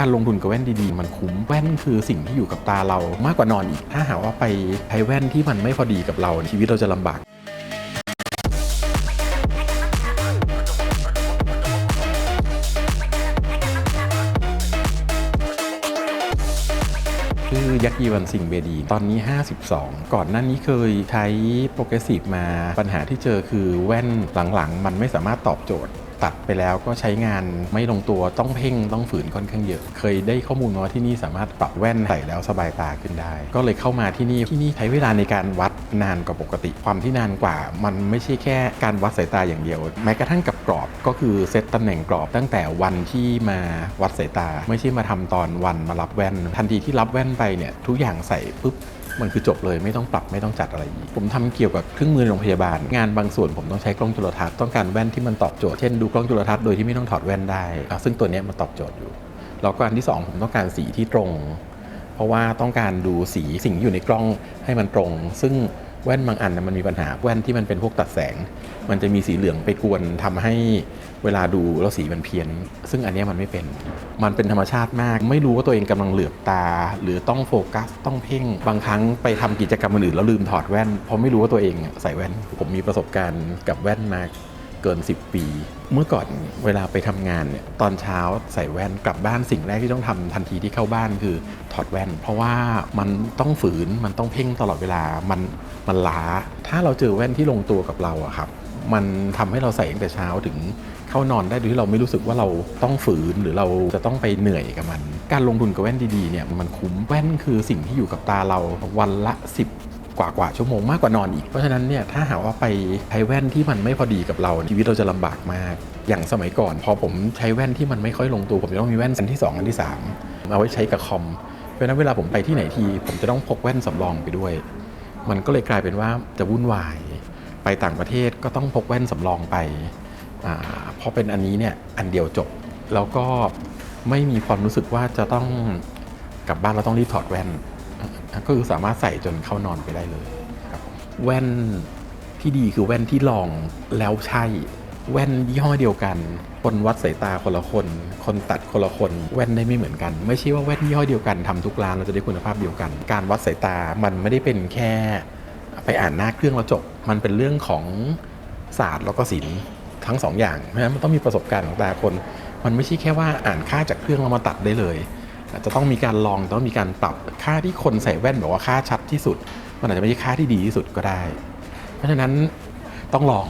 การลงทุนกับแว่นดีๆ มันคุ้มแว่นคือสิ่งที่อยู่กับตาเรามากกว่านอนอีก ถ้าหากว่าไปใช้แว่นที่มันไม่พอดีกับเราชีวิตเราจะลำบากชื่อยักษ์ยีวันสิงเบดี ตอนนี้ 52 ก่อนหน้านี้เคยใช้โปรเกรสซีฟมาปัญหาที่เจอคือแว่นหลังๆ มันไม่สามารถตอบโจทย์ ตัดไปแล้วก็ใช้งานไม่ลงตัวต้องเพ่งต้องฝืนค่อนข้างเยอะ เคยได้ข้อมูลมาว่าที่นี่สามารถปรับแว่นใส่แล้วสบายตาขึ้นได้ ก็เลยเข้ามาที่นี่ที่นี่ใช้เวลาในการวัดนานกว่าปกติ ความที่นานกว่า มันไม่ใช่แค่การวัดสายตาอย่างเดียว แม้กระทั่งกับกรอบก็คือเซตตำแหน่งกรอบตั้งแต่วันที่มาวัดสายตา ไม่ใช่มาทำตอนวันมารับแว่น ทันทีที่รับแว่นไปเนี่ยทุกอย่างใส่ปุ๊บ มันคือจบเลยไม่ต้องปรับไม่ต้องจัดอะไรอีกผมทำเกี่ยวกับเครื่องมือในโรงพยาบาล งานบางส่วนผมต้องใช้กล้องจุลทรรศน์ต้องการแว่นที่มันตอบโจทย์เช่นดูกล้องจุลทรรศน์โดยที่ไม่ต้องถอดแว่นได้ ซึ่งตัวนี้มันตอบโจทย์อยู่แล้วก็อันที่สองผมต้องการสีที่ตรง เพราะว่าต้องการดูสีสิ่งที่อยู่ในกล้องให้มันตรง ซึ่ง แว่นบางอันนะมันมีปัญหาแว่นที่มันเป็นพวกตัดแสง มันจะมีสีเหลืองไปกวนทำให้เวลาดูแล้วสีมันเพี้ยน ซึ่งอันนี้มันไม่เป็น มันเป็นธรรมชาติมาก ไม่รู้ว่าตัวเองกำลังเหลือบตา หรือต้องโฟกัส ต้องเพ่ง บางครั้งไปทำกิจกรรมอื่นแล้วลืมถอดแว่นเพราะไม่รู้ว่าตัวเองใส่แว่น ผมมีประสบการณ์กับแว่นมา เกิน 10 ปี เมื่อก่อนเวลาไปทำงานเนี่ยตอนเช้าใส่แว่นกลับบ้านสิ่งแรกที่ต้องทำทันทีที่เข้าบ้านคือถอดแว่น เพราะว่ามันต้องฝืนมันต้องเพ่งตลอดเวลามันมันล้า ถ้าเราเจอแว่นที่ลงตัวกับเราอะครับมันทำให้เราใส่ตั้งแต่เช้าถึงเข้านอนได้โดยที่เราไม่รู้สึกว่าเราต้องฝืนหรือเราจะต้องไปเหนื่อยกับมัน การลงทุนกับแว่นดีๆเนี่ยมันคุ้มแว่นคือสิ่งที่อยู่กับตาเราวันละ 10 กว่ากว่าชั่วโมงมากกว่านอนอีก เพราะฉะนั้นเนี่ยถ้าหาว่าไปใช้แว่นที่มันไม่พอดีกับเราชีวิตเราจะลำบากมาก อย่างสมัยก่อน พอผมใช้แว่นที่มันไม่ค่อยลงตัวผมจะต้องมีแว่นอันที่ 2 อันที่ 3 เอาไว้ใช้กับคอม เพราะฉะนั้นเวลาผมไปที่ไหนทีผมจะต้องพกแว่นสำรองไปด้วย มันก็เลยกลายเป็นว่าจะวุ่นวาย ไปต่างประเทศก็ต้องพกแว่นสำรองไปอาพอเป็นอันนี้เนี่ยอันเดียวจบ แล้วก็ไม่มีความรู้สึกว่าจะต้องกลับบ้านเราต้องรีบถอดแว่น ก็คือสามารถใส่จนเข้านอนไปได้เลยครับแว่นที่ดีคือแว่นที่ลองแล้วใช่แว่นยี่ห้อเดียวกัน คนวัดสายตาคนละคน คนตัดคนละคน แว่นได้ไม่เหมือนกัน ไม่ใช่ว่าแว่นยี่ห้อเดียวกันทำทุกร้านเราจะได้คุณภาพเดียวกัน การวัดสายตามันไม่ได้เป็นแค่ ไปอ่านหน้าเครื่องแล้วจบ มันเป็นเรื่องของศาสตร์แล้วก็ศิลป์ทั้งสองอย่างเพราะฉะนั้นมันต้องมีประสบการณ์ของแต่ละคน มันไม่ใช่แค่ว่าอ่านค่าจากเครื่องแล้วมาตัดได้เลย จะต้องมีการลองต้องมีการปรับค่าที่คนใส่แว่นบอกว่าค่าชัดที่สุด มันอาจจะไม่ใช่ค่าที่ดีที่สุดก็ได้ เพราะฉะนั้นต้องลอง